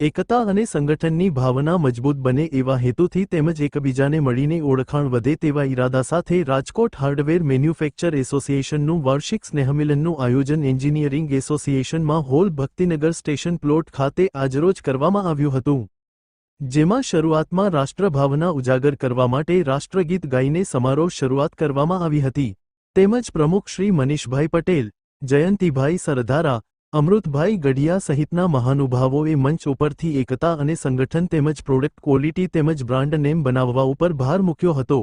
એકતા અને સંગઠનની ભાવના મજબૂત બને એવા હેતુથી તેમજ એકબીજાને મળીને ઓળખાણ વધે તેવા ઈરાદા સાથે રાજકોટ હાર્ડવેર મેન્યુફેક્ચર એસોસિએશનનું વાર્ષિક સ્નેહમિલનનું આયોજન એન્જિનિયરિંગ એસોસિએશનમાં હોલ ભક્તિનગર સ્ટેશન પ્લોટ ખાતે આજરોજ કરવામાં આવ્યું હતું. જેમાં શરૂઆતમાં રાષ્ટ્રભાવના ઉજાગર કરવા માટે રાષ્ટ્રગીત ગાઈને સમારોહ શરૂઆત કરવામાં આવી હતી. તેમજ પ્રમુખ શ્રી મનીષભાઈ પટેલ, જયંતિભાઈ સરદારા અમૃતભાઈ ગઢિયા સહિતના મહાનુભાવોએ મંચ ઉપરથી એકતા અને સંગઠન તેમજ પ્રોડક્ટ ક્વોલિટી તેમજ બ્રાન્ડ નેમ બનાવવા ઉપર ભાર મૂક્યો હતો.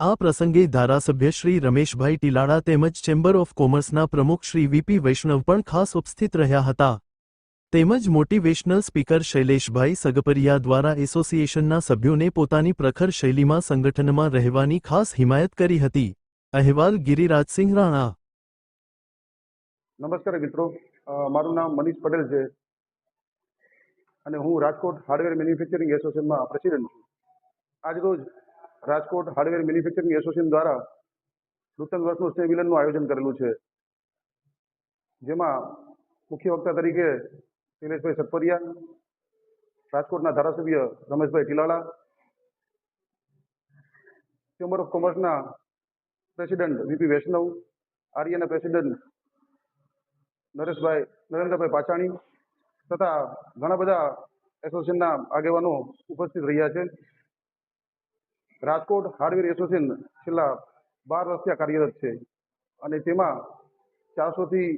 આ પ્રસંગે ધારાસભ્ય શ્રી રમેશભાઈ ટીલાળા તેમજ ચેમ્બર ઓફ કોમર્સના પ્રમુખ શ્રી વીપી વૈષ્ણવ પણ ખાસ ઉપસ્થિત રહ્યા હતા. તેમજ મોટિવેશનલ સ્પીકર શૈલેષભાઈ સગપરિયા દ્વારા એસોસિએશનના સભ્યોને પોતાની પ્રખર શૈલીમાં સંગઠનમાં રહેવાની ખાસ હિમાયત કરી હતી. અહેવાલ ગિરિરાજસિંહ રાણા. નમસ્કાર મિત્રો. મારું નામ મનીષ પટેલ છે. અને હું રાજકોટ હાર્ડવેર મેન્યુફેક્ચરિંગ એસોસિએશનમાં પ્રેસિડેન્ટ છું. આજરોજ રાજકોટ હાર્ડવેર મેન્યુફેક્ચરિંગ એસોસિએશન દ્વારા નૂતન વર્ષનું સ્નેહ આયોજન કરેલું છે. જેમાં મુખ્ય વક્તા તરીકે શૈલેષભાઈ સતપરિયા રાજકોટના ધારાસભ્ય રમેશભાઈ ટીલાળા, ચેમ્બર ઓફ કોમર્સના પ્રેસિડેન્ટ વીપી વૈષ્ણવ, આર્યના પ્રેસિડેન્ટ નરેશભાઈ, નરેન્દ્રભાઈ પાછાણી તથા ઘણા બધા એસોસિએશનના આગેવાનો ઉપસ્થિત રહ્યા છે. રાજકોટ હાર્ડવેર એસોસિએશન છેલ્લા બાર વર્ષથી કાર્યરત છે અને તેમાં ચારસોથી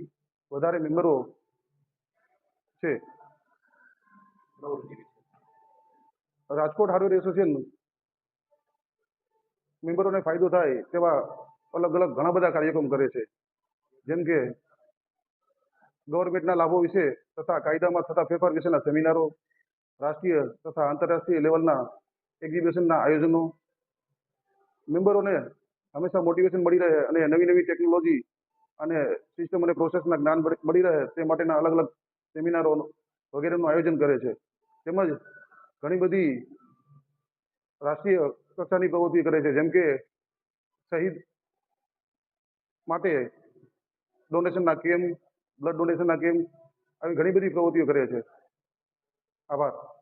વધારે મેમ્બરો છે. રાજકોટ હાર્ડવેર એસોસિએશન મેમ્બરોને ફાયદો થાય તેવા અલગ અલગ ઘણા બધા કાર્યક્રમ કરે છે. જેમ કે ગવર્મેન્ટના લાભો વિશે તથા કાયદામાં થતા ફેરફાર વિશેના સેમિનારો, રાષ્ટ્રીય તથા આંતરરાષ્ટ્રીય લેવલના એક્ઝિબિશનના આયોજનો, મેમ્બરોને હંમેશા મોટિવેશન મળી રહે અને નવી નવી ટેકનોલોજી અને સિસ્ટમ અને પ્રોસેસના જ્ઞાન મળી- રહે તે માટેના અલગ અલગ સેમિનારો વગેરેનું આયોજન કરે છે. તેમજ ઘણી બધી રાષ્ટ્રીય કક્ષાની પ્રવૃત્તિ કરે છે, જેમ કે શહીદ માટે ડોનેશનના કેમ્પ બ્લડ ડોનેશનના કેમ્પ આવી ઘણી બધી પ્રવૃત્તિઓ કરે છે. આભાર.